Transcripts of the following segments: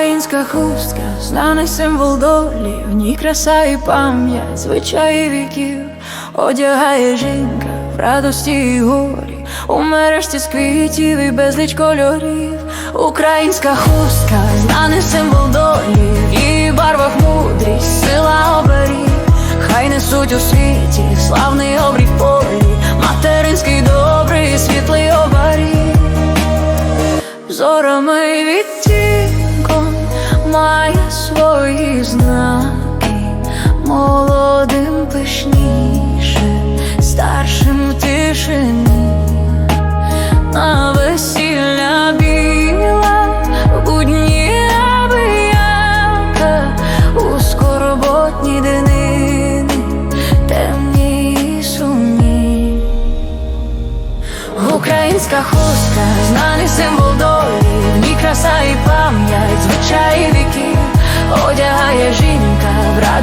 Українська хустка, знаний символ долі, в ній краса і пам'ять, звичаї віків, одягає жінка в радості і горі, у мережці з квітів і безліч кольорів. Українська хустка, знаний символ долі, в її барвах мудрість, сила оберіг, хай несуть у світі славний обрій полі, материнський добрий, світлий оберіг. Зорами й відтінком має свої знаки, молодим пишніше, старшим тишині, на весілля біла, будні абияка, у скорботні днини, темні і сумні. Українська хустка, знаний символ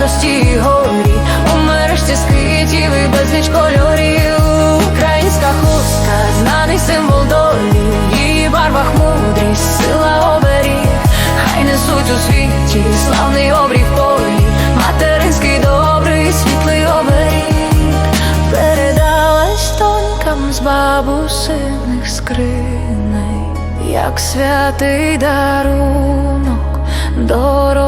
в радості горі, у мережці з квітів і безліч кольорів. Українська хустка, знаний символ долі, в її барвах мудрість, сила оберіг, хай несуть у світі славний обрій полі, материнський добрий, світлий оберіг. Передалась тонкам з бабусиних скриней, як святий дарунок, дорого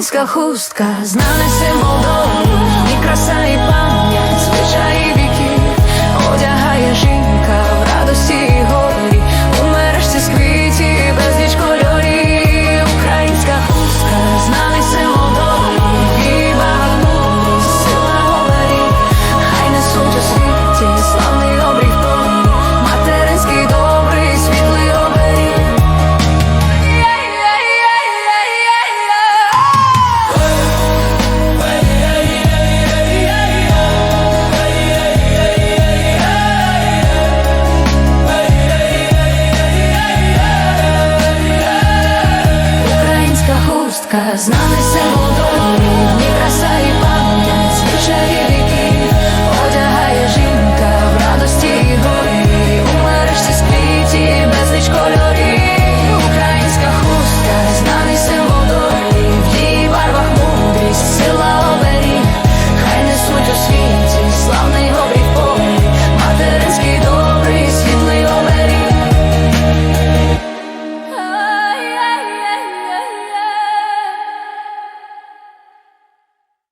Українська хустка, Знали все долі, і краса і Не бросай пам'ять, жає.